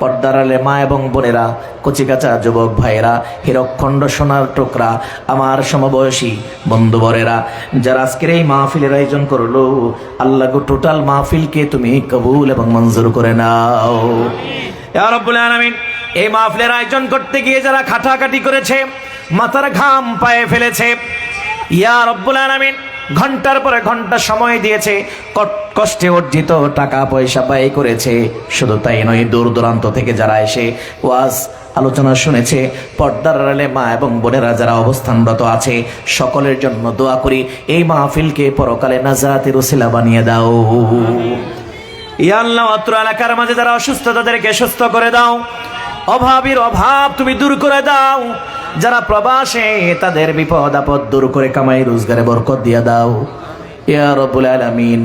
পর্দারালে মা এবং বোনেরা, কচিকাচা যুবক ভাইয়েরা হিরক্ষণ্ড সোনার টুকরা, আমার সমবয়সী বন্ধুবরেরা যারা আজকের এই মাহফিলের আয়োজন করল, আল্লাহ টোটাল মাহফিলকে তুমি কবুল এবং মঞ্জুর করে নাও। এই মাহফিলের আয়োজন করতে গিয়ে যারা খাটাখাটি করেছে, মাথার ঘাম পায়ে ফেলেছে, ইয়া রব্বুল আলামিন ঘণ্টার পরে ঘণ্টা সময় দিয়েছে। কষ্টে অর্জিত টাকা পয়সা ব্যয় করেছে। শুধু তাই নয়, দূর দূরান্ত থেকে যারা এসে ওয়াজ, আলোচনা শুনেছে, পর্দার আড়ালে মা এবং বোনেরা যারা অবস্থানরত আছে, সকলের জন্য দোয়া করি, এই মাহফিলকে পরকালে নাজাতের ওসিলা বানিয়ে দাও। ইয়া আল্লাহ, অত্র এলাকার মাঝে যারা অসুস্থ, তাদেরকে সুস্থ করে দাও। অভাবের অভাব তুমি দূর করে দাও। যারা প্রবাসে তাদের বিপদ আপদ দূর করে কামাই রোজগারে বরকত দিয়া দাও। ইয়া রব্বুল আলামিন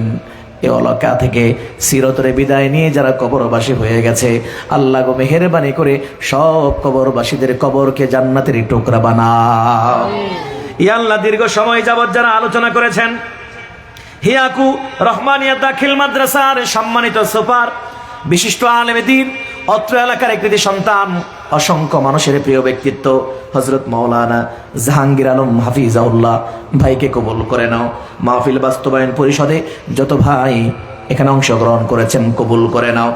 এ অলকা থেকে চিরতরে বিদায় নিয়ে যারা কবরবাসী হয়ে গেছে আল্লাহ গো মেহেরবানি করে সব কবরবাসীদের কবরকে জান্নাতের টুকরা বানাও। ইয়া আল্লাহ দীর্ঘ সময় যাবত যারা আলোচনা করেছেন হিয়াকু রহমানিয়া দাখিল মাদ্রাসার সম্মানিত সুপার বিশিষ্ট আলেমে দিন অত্র এলাকার একটি সন্তান অসংখ্য মানুষের প্রিয় ব্যক্তিত্ব হজরত মৌলানা জাহাঙ্গীর আলম হাফিজাউল্লাহ। ভাইকে কবল করে নাও। মাহফিল বাস্তবায়ন পরিষদে যত ভাই এখানে অংশগ্রহণ করেছেন, কবুল করে নাও।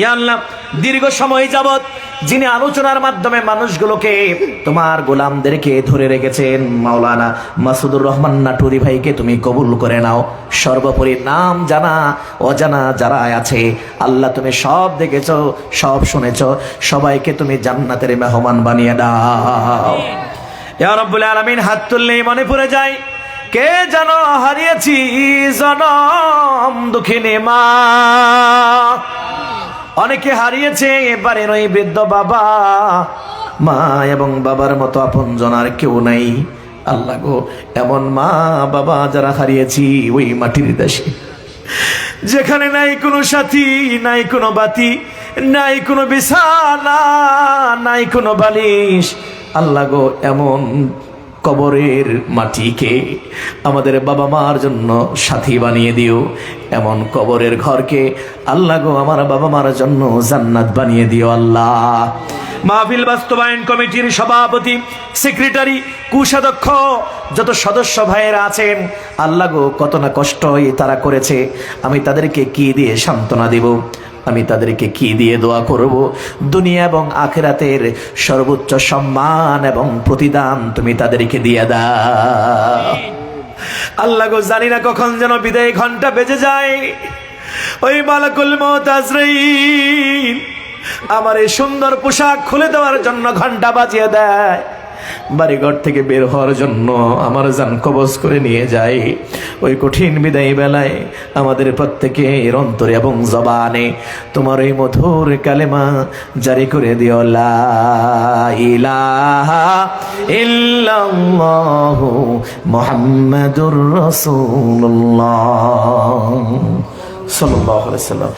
ইয়া আল্লাহ, দীর্ঘ সময় যাবত যিনি আলোচনার মাধ্যমে মানুষগুলোকে, তোমার গোলামদেরকে ধরে রেখেছেন, মাওলানা মাসুদুর রহমান নাটুরি ভাইকে তুমি কবুল করে নাও। সর্বোপরি নাম জানা, অজানা যারা আছে, আল্লাহ তুমি সব দেখেছ, সব শুনেছ, সবাইকে তুমি জান্নাতের মেহমান বানিয়ে দাও। ইয়া রব্বুল আলামিন, হাত তুললেই মনে পড়ে যায় কে যেন হারিয়েছি জনম দুঃখিনী মা? অনেকে হারিয়েছে, এবারে ওই বৃদ্ধ বাবা। মা এবং বাবার মতো আপন জনার কেউ নাই। আল্লাহ গো, এমন মা, বাবা যারা হারিয়েছি ওই মাটির দেশে। যেখানে নাই কোনো সাথী, নাই কোনো বাতি, নাই কোনো বিছানা, নাই কোনো বালিশ। আল্লাহ গো, এমন কবরের মাটিকে আমাদের বাবা মার জন্য সাথী বানিয়ে দিও। এমন কবরের ঘরকে আল্লাহ গো আমার বাবা মার জন্য জান্নাত বানিয়ে দিও আল্লাহ। মাহফিল বাস্তবায়ন কমিটির সভাপতি, সেক্রেটারি, কুষাধ্যক্ষ, যত সদস্য ভাইয়েরা আছেন, আল্লাহ গো কত না কষ্টই তারা করেছে, আমি তাদেরকে কি দিয়ে সান্ত্বনা দেব? আমি তাদেরকে কি দিয়ে দোয়া করব? দুনিয়া এবং আখেরাতের সর্বোচ্চ সম্মান এবং প্রতিদান তুমি তাদেরকে দিয়ে দাও। আল্লাহ জানি না কখন যেন বিদায় ঘণ্টা বেজে যায়। ওই মালাকুল আমার এই সুন্দর পোশাক খুলে দেওয়ার জন্য ঘণ্টা বাজিয়ে দেয়। বাড়িঘর থেকে বের হওয়ার জন্য আমার যান কবজ করে নিয়ে যায় ওই কঠিন বিদায় বেলায় আমাদের প্রত্যেকে এর অন্তরে এবং জবানে তোমার এই মধুর কালেমা জারি করে দিও। ইল্লাল্লাহু মুহাম্মাদুর রাসূলুল্লাহ। সাল্লাল্লাহু আলাইহি সাল্লাম